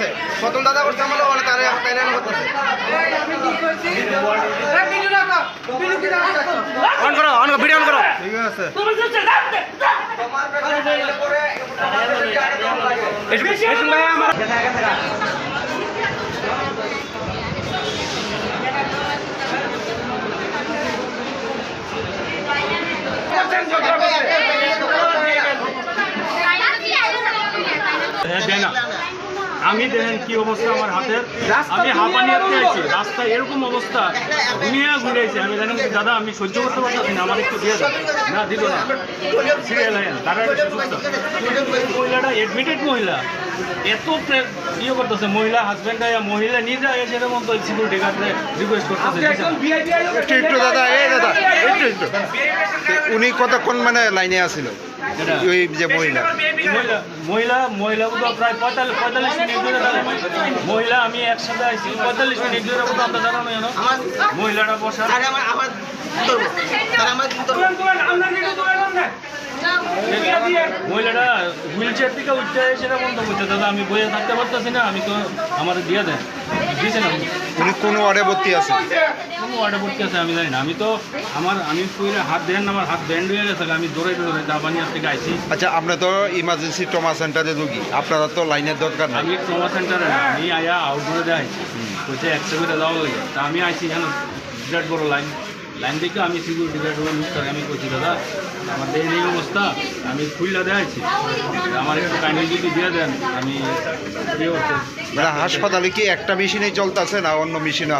করতেছে। প্রথম দাদা করছে আমার ওখানে তারে তাইলে করতেছে। অন করো অন ভিডিও অন করো। ঠিক আছে। দেয় না। আমি দেখেন কি অবস্থা আমার হাতের আমি হাঁপানি হাঁটতে আছি। রাস্তা এরকম অবস্থা ঘুমিয়ে ঘুরেছি আমি জানি দাদা আমি সহ্য করতে পারছি না আমার একটু দিয়ে দেন না দিল না। সিরিয়াল হ্যাঁ মহিলাটা এডমিটেড মহিলা। এত ইয়ে করতেছে মহিলা হাজব্যান্ড মহিলা নিজে এসে এরকম তো সিকিউরিটি গার্ডে রিকোয়েস্ট করতেছে একটু দাদা এই দাদা একটু একটু। উনি কতক্ষণ মানে লাইনে আসিল। ওই যে মহিলা। মহিলা মহিলা প্রায় পঁয়তাল্লিশ পঁয়তাল্লিশ মিনিট ধরে দাঁড়ানো। মহিলা আমি একসাথে আইছি। পঁয়তাল্লিশ মিনিট ধরে বোধ আমরা দাঁড়ানো জানো? মহিলাটা বসা। মহিলাটা হুইল চেয়ার থেকে উঠতে সেটা বন্ধ করছে। দাদা আমি বইয়ে থাকতে পারতেছি না আমি তো আমার দিয়ে না উনি কোন ওয়ার্ডে ভর্তি আছে? কোনো অর্ডার ভর্তি আছে আমি জানি না। আমি তো আমার আমি পুরো হাত দেন আমার হাত ব্যান্ড হয়ে গেছে আমি দৌড়াইতে দৌড়াইতে দাবানিয়ার থেকে আইছি। আচ্ছা আপনি তো ইমার্জেন্সি ট্রমা সেন্টারে রুগী। আপনারা তো লাইনের দরকার নাই। আমি ট্রমা সেন্টারে না আমি আয়া আউটডোরে যাই বলছে একশো মিটার যাওয়া লাগে তা আমি আইছি এখানে বিরাট বড় লাইন লাইন দেখে আমি সিকিউরিটি গার্ড করে আমি করছি দাদা আমার দেহ এই অবস্থা, আমি খুলনা দেওয়া আছি আমার একটু কাইন্ডলি যদি দিয়ে দেন, আমি মানে হাসপাতালে কি একটা মেশিনে চলতেছে না অন্য মেশিনে